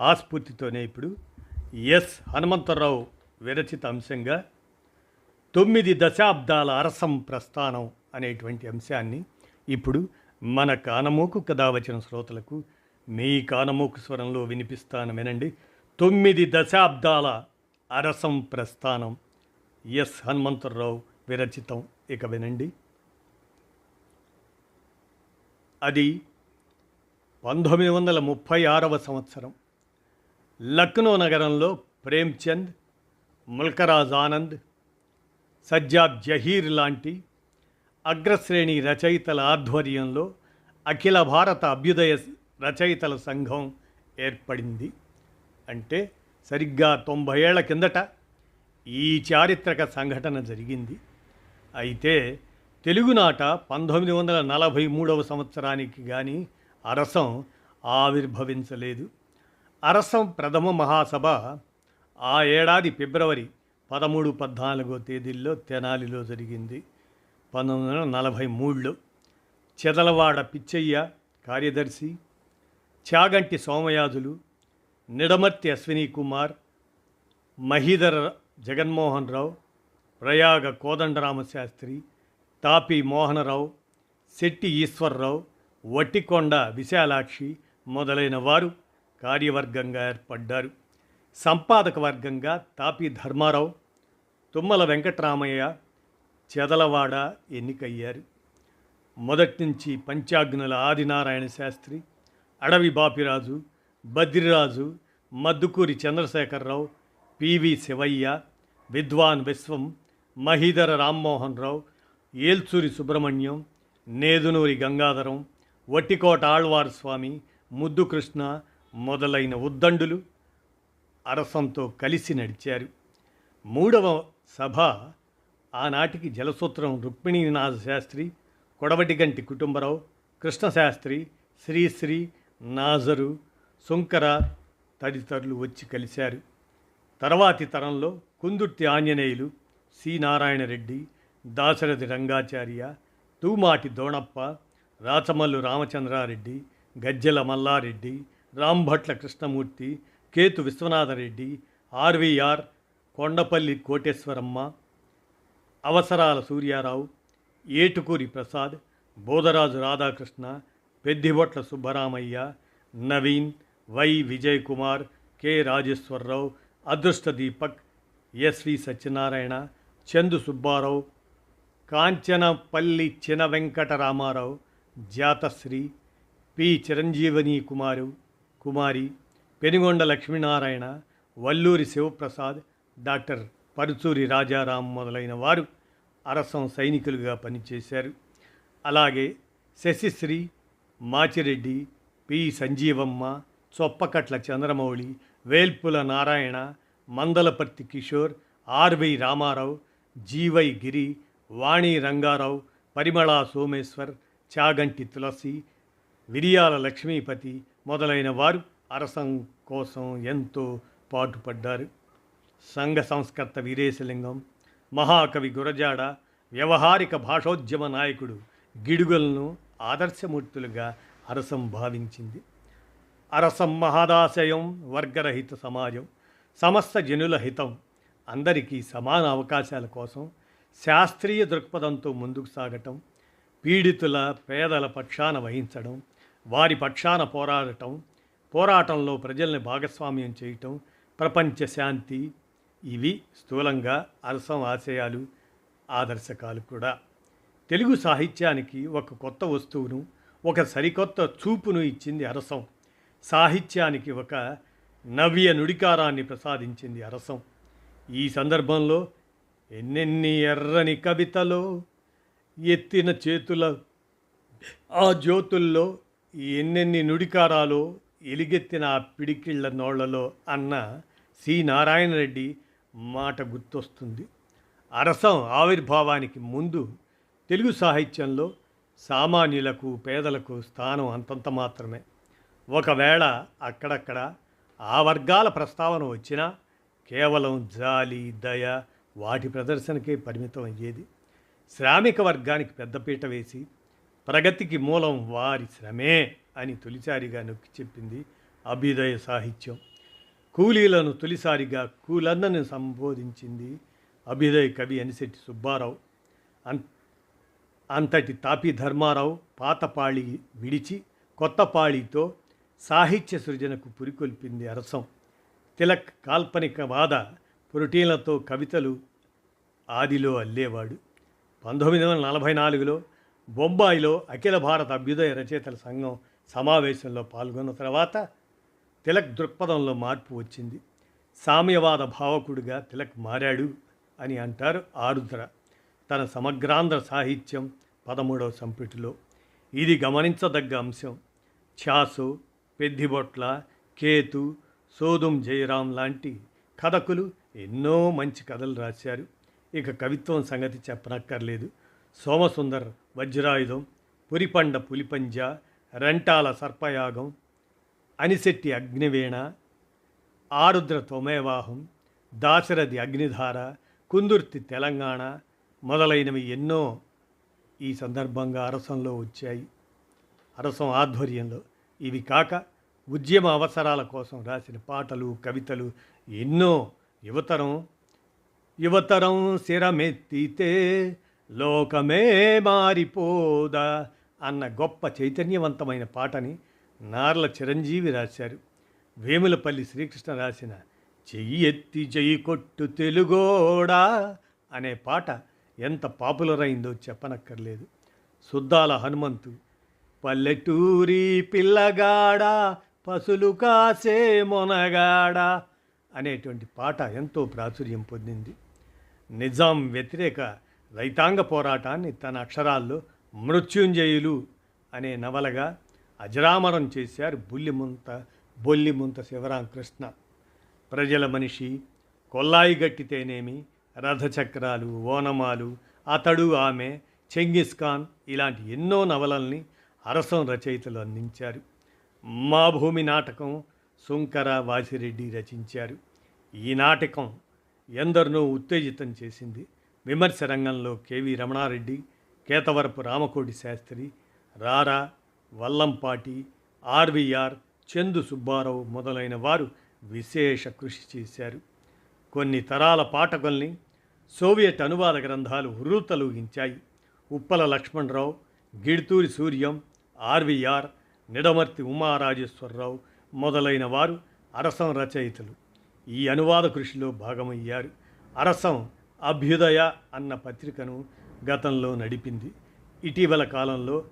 ఆస్ఫూర్తితోనే ఇప్పుడు ఎస్ హనుమంతరావు విరచిత అంశంగా తొమ్మిది దశాబ్దాల అరసం ప్రస్థానం అనేటువంటి అంశాన్ని ఇప్పుడు మన కానమోకు కథ వచ్చిన శ్రోతలకు మీ కానమోకు స్వరంలో వినిపిస్తాను వినండి తొమ్మిది దశాబ్దాల అరసం ప్రస్థానం ఎస్ హనుమంతరావు విరచితం ఇక వినండి. అది పంతొమ్మిది వందల ముప్పై ఆరవ సంవత్సరం. లక్నో నగరంలో ప్రేమ్చంద్ ముల్కరాజ్ ఆనంద్ సజ్జాబ్ జహీర్ లాంటి అగ్రశ్రేణి రచయితల ఆధ్వర్యంలో అఖిల భారత అభ్యుదయ రచయితల సంఘం ఏర్పడింది. అంటే సరిగ్గా తొంభై ఏళ్ళ కిందట ఈ చారిత్రక సంఘటన జరిగింది. అయితే తెలుగునాట పంతొమ్మిది వందల నలభై మూడవ సంవత్సరానికి కానీ అరసం ఆవిర్భవించలేదు. అరసం ప్రథమ మహాసభ ఆ ఏడాది ఫిబ్రవరి పదమూడు పద్నాలుగో తేదీల్లో తెనాలిలో జరిగింది. పంతొమ్మిది వందల నలభై మూడులో చెదలవాడ పిచ్చయ్య కార్యదర్శి చాగంటి సోమయాజులు నిడమర్తి అశ్విని కుమార్ మహీధర జగన్మోహన్ రావు ప్రయాగ కోదండరామశాస్త్రి తాపి మోహనరావు శెట్టి ఈశ్వర్రావు వట్టికొండ విశాలాక్షి మొదలైన వారు కార్యవర్గంగా ఏర్పడ్డారు. సంపాదక వర్గంగా తాపి ధర్మారావు తుమ్మల వెంకటరామయ్య చెదలవాడ ఎన్నికయ్యారు. మొదటి నుంచి పంచాగ్నుల ఆదినారాయణ శాస్త్రి అడవి బాపిరాజు బద్రిరాజు మద్దుకూరి చంద్రశేఖరరావు పివి శివయ్య విద్వాన్ విశ్వం మహీధర రామ్మోహన్ రావు ఏల్చూరి సుబ్రహ్మణ్యం నేదునూరి గంగాధరం వట్టికోట ఆళ్వారు స్వామి ముద్దుకృష్ణ మొదలైన ఉద్దండులు అరసంతో కలిసి నడిచారు. మూడవ సభ ఆనాటికి జలసూత్రం రుక్మిణీనాథ శాస్త్రి కొడవటిగంటి కుటుంబరావు కృష్ణశాస్త్రి శ్రీశ్రీ నాజరు సుంకర తదితరులు వచ్చి కలిశారు. తర్వాతి తరంలో Kundurthi Anjaneyulu C. Narayana Reddy Dasarathi Rangacharya Toomati Donappa Rachamallu Ramachandra Reddy Gajjela Malla Reddy Rambhatla Krishnamurthy Ketu Viswanatha Reddy RVR Kondapalli Koteswaramma Avasarala Suryarao Etukuri Prasad Bodharaju Radhakrishna Peddibotla Subbaramayya Naveen Y Vijay Kumar K Rajeswararao Adrushta Deepak SV Satyanarayana Chandu Subbarao Kanchanapalli China Venkataramarao Jatasri P Chiranjeevini కుమారు Kumari Penugonda Lakshminarayana Valluri Sivaprasad doctor Paruchuri Rajaram మొదలైన వారు అరసం సైనికులుగా పనిచేశారు. అలాగే Sasisri Machireddy P. Sanjeevamma Choppakatla Chandramouli Velpula Narayana Mandalaparthi Kishore RV Rama Rao GY Giri Vani Ranga Rao Parimala Someshwar Chaganti Tulasi Viriyala Lakshmipathi మొదలైన వారు అరసం కోసం ఎంతో పాటుపడ్డారు. సంఘ సంస్కర్త వీరేశలింగం మహాకవి గురజాడ వ్యవహారిక భాషోద్యమ నాయకుడు గిడుగులను ఆదర్శమూర్తులుగా అరసం భావించింది. అరసం మహాదాశయం వర్గరహిత సమాజం సమస్త జనుల హితం అందరికీ సమాన అవకాశాల కోసం శాస్త్రీయ దృక్పథంతో ముందుకు సాగటం పీడితుల పేదల పక్షాన వహించడం వారి పక్షాన పోరాడటం పోరాటంలో ప్రజల్ని భాగస్వామ్యం చేయటం ప్రపంచ శాంతి ఇవి స్థూలంగా అరసం ఆశయాలు ఆదర్శకాలు కూడా. తెలుగు సాహిత్యానికి ఒక కొత్త వస్తువును ఒక సరికొత్త చూపును ఇచ్చింది అరసం. సాహిత్యానికి ఒక నవ్య నుడికారాన్ని ప్రసాదించింది అరసం. ఈ సందర్భంలో ఎన్నెన్ని ఎర్రని కవితలో ఎత్తిన చేతుల ఆ జ్యోతుల్లో ఎన్నెన్ని నుడికారాలో ఎలిగెత్తిన ఆ పిడికిళ్ళ నోళ్ళలో అన్న సి. నారాయణ రెడ్డి మాట గుర్తొస్తుంది. అరసం ఆవిర్భావానికి ముందు తెలుగు సాహిత్యంలో సామాన్యులకు పేదలకు స్థానం అంతంత మాత్రమే. ఒకవేళ అక్కడక్కడ ఆ వర్గాల ప్రస్తావన వచ్చినా కేవలం జాలి దయ వాటి ప్రదర్శనకే పరిమితం అయ్యేది శ్రామిక వర్గానికి పెద్దపీట వేసి ప్రగతికి మూలం వారి శ్రమే అని తొలిసారిగా నొక్కి చెప్పింది అభ్యుదయ సాహిత్యం. కూలీలను తొలిసారిగా కూలన్నను సంబోధించింది అభ్యుదయ కవి అనిశెట్టి సుబ్బారావు. అన్ అంతటి తాపి ధర్మారావు పాతపాళి విడిచి కొత్త పాళితో సాహిత్య సృజనకు పురికొల్పింది అరసం. తిలక్ కాల్పనిక వాద పురుటీలతో కవితలు ఆదిలో అల్లేవాడు. పంతొమ్మిది వందల నలభై నాలుగులో బొంబాయిలో అఖిల భారత అభ్యుదయ రచయితల సంఘం సమావేశంలో పాల్గొన్న తర్వాత తిలక్ దృక్పథంలో మార్పు వచ్చింది. సామ్యవాద భావకుడిగా తిలక్ మారాడు అని అంటారు ఆరుద్ర. తన సమగ్రాంధ్ర సాహిత్యం పదమూడవ సంపుటిలో. ఇది గమనించదగ్గ అంశం. ఛాసు పెద్దిబొట్ల కేతు సోదుం జయరాం లాంటి కథకులు ఎన్నో మంచి కథలు రాశారు. ఇక కవిత్వం సంగతి చెప్పనక్కర్లేదు. సోమసుందర్ వజ్రాయుధం పురిపండ పులిపంజ రెంటాల సర్పయాగం అనిశెట్టి అగ్నివీణ ఆరుద్ర తొమేవాహం దాశరథి అగ్నిధార కుందుర్తి తెలంగాణ మొదలైనవి ఎన్నో ఈ సందర్భంగా అరసంలో వచ్చాయి. అరసం ఆధ్వర్యంలో ఇవి కాక ఉద్యమ అవసరాల కోసం రాసిన పాటలు కవితలు ఎన్నో యువతరం యువతరం శిరమెత్తితే లోకమే మారిపోదా అన్న గొప్ప చైతన్యవంతమైన పాటని నార్ల చిరంజీవి రాశారు. వేములపల్లి శ్రీకృష్ణ రాసిన చెయ్యి ఎత్తి చెయ్యి కొట్టు తెలుగోడా అనే పాట ఎంత పాపులర్ అయిందో చెప్పనక్కర్లేదు. సుద్దాల హనుమంతు పల్లెటూరి పిల్లగాడ పసులు కాసే మొనగాడ అనేటువంటి పాట ఎంతో ప్రాచుర్యం పొందింది. నిజాం వ్యతిరేక రైతాంగ పోరాటాన్ని తన అక్షరాల్లో మృత్యుంజయులు అనే నవలగా అజరామరం చేశారు బుల్లిముంత బొల్లిముంత శివరామకృష్ణ ప్రజల మనిషి కొల్లాయి గట్టితేనేమి రథచక్రాలు ఓనమాలు అతడు ఆమె చెంగిస్ ఖాన్ ఇలాంటి ఎన్నో నవలల్ని అరసం రచయితలు అందించారు. మా భూమి నాటకం సుంకర వాసిరెడ్డి రచించారు. ఈ నాటకం ఎందరినో ఉత్తేజితం చేసింది. విమర్శ రంగంలో కెవి రమణారెడ్డి కేతవరపు రామకోటి శాస్త్రి రారా వల్లంపాటి ఆర్వీఆర్ చందు సుబ్బారావు మొదలైన వారు విశేష కృషి చేశారు. కొన్ని తరాల పాఠకుల్ని సోవియట్ అనువాద గ్రంథాలు హృతలూగించాయి ఉప్పల లక్ష్మణరావు గిడ్తూరి సూర్యం ఆర్వీఆర్ నిడమర్తి ఉమారాజేశ్వరరావు మొదలైన వారు అరసం రచయితలు. ఈ అనువాద కృషిలో భాగమయ్యారు. అరసం అభ్యుదయ అన్న పత్రికను గతంలో నడిపింది. ఇటీవల కాలంలో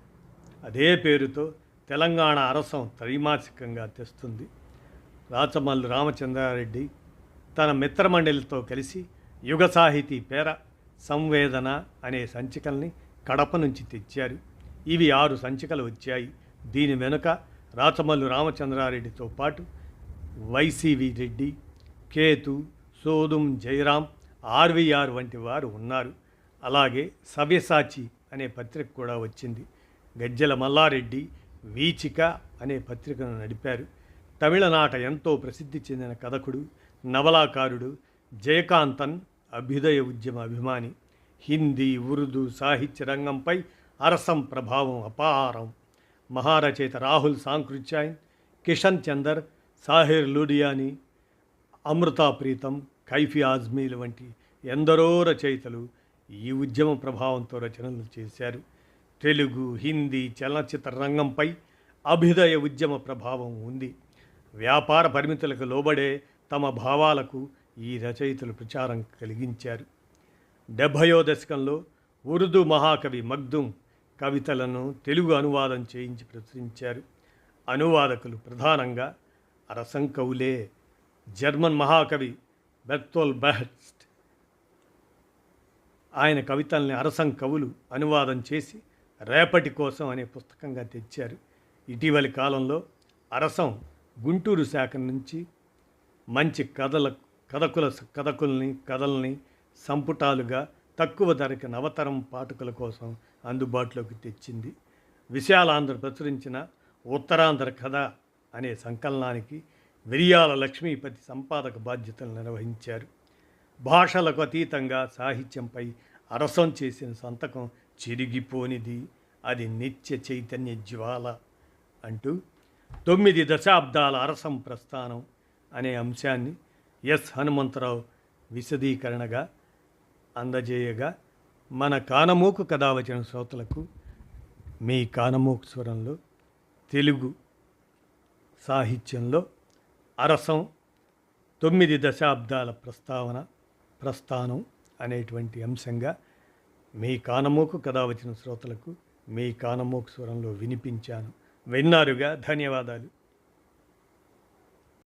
అదే పేరుతో తెలంగాణ అరసం త్రైమాసికంగా తెస్తుంది. రాచమల్లు రామచంద్రారెడ్డి తన మిత్రమండలితో కలిసి యుగ సాహితీ పేర సంవేదన అనే సంచికల్ని కడప నుంచి తెచ్చారు. ఇవి ఆరు సంచికలు వచ్చాయి. దీని వెనుక రాచమల్లు రామచంద్రారెడ్డితో పాటు వైసీవి రెడ్డి కేతు సోదుం జయరాం ఆర్వీఆర్ వంటి వారు ఉన్నారు. అలాగే సవ్యసాచి అనే పత్రిక కూడా వచ్చింది. గజ్జల మల్లారెడ్డి వీచిక అనే పత్రికను నడిపారు. తమిళనాట ఎంతో ప్రసిద్ధి చెందిన కథకుడు నవలాకారుడు జయకాంతన్ అభ్యుదయ ఉద్యమ అభిమాని. హిందీ ఉర్దూ సాహిత్య రంగంపై అరసం ప్రభావం అపారం. మహారచయిత రాహుల్ సాంకృత్యాయన్ కిషన్ చందర్ సాహిర్ లూడియాని అమృతా ప్రీతం కైఫీ ఆజ్మీలు వంటి ఎందరో రచయితలు ఈ ఉద్యమ ప్రభావంతో రచనలు చేశారు. తెలుగు హిందీ చలనచిత్ర రంగంపై అభ్యుదయ ఉద్యమ ప్రభావం ఉంది. వ్యాపార పరిమితులకు లోబడే తమ భావాలకు ఈ రచయితలు ప్రచారం కలిగించారు. డెబ్భయో దశకంలో ఉర్దూ మహాకవి మగ్దుం కవితలను తెలుగు అనువాదం చేయించి ప్రచురించారు. అనువాదకులు ప్రధానంగా అరసం కవులే జర్మన్ మహాకవి బెర్తోల్ బెహ్స్ట్ ఆయన కవితల్ని అరసం కవులు అనువాదం చేసి రేపటి కోసం అనే పుస్తకంగా తెచ్చారు. ఇటీవలి కాలంలో అరసం గుంటూరు శాఖ నుంచి మంచి కథల కథకుల కథకుల్ని కథల్ని సంపుటాలుగా తక్కువ ధరకి నవతరం పాఠకుల కోసం అందుబాటులోకి తెచ్చింది. విశాలాంధ్ర ప్రచురించిన ఉత్తరాంధ్ర కథ అనే సంకలనానికి విరియాల లక్ష్మీపతి సంపాదక బాధ్యతలు నిర్వహించారు. భాషలకు అతీతంగా సాహిత్యంపై అరసం చేసిన సంతకం చిరిగిపోనిది. అది నిత్య చైతన్య జ్వాల అంటూ తొమ్మిది దశాబ్దాల అరసం ప్రస్థానం అనే అంశాన్ని ఎస్ హనుమంతరావు విశదీకరణగా అందజేయగా మన కానమూకు కథ వచ్చిన శ్రోతలకు మీ కానమూకు స్వరంలో తెలుగు సాహిత్యంలో అరసం తొమ్మిది దశాబ్దాల ప్రస్తావన ప్రస్థానం అనేటువంటి అంశంగా మీ కానమోకు కథ వచ్చిన శ్రోతలకు మీ కానమోకు స్వరంలో వినిపించాను. విన్నారుగా? ధన్యవాదాలు.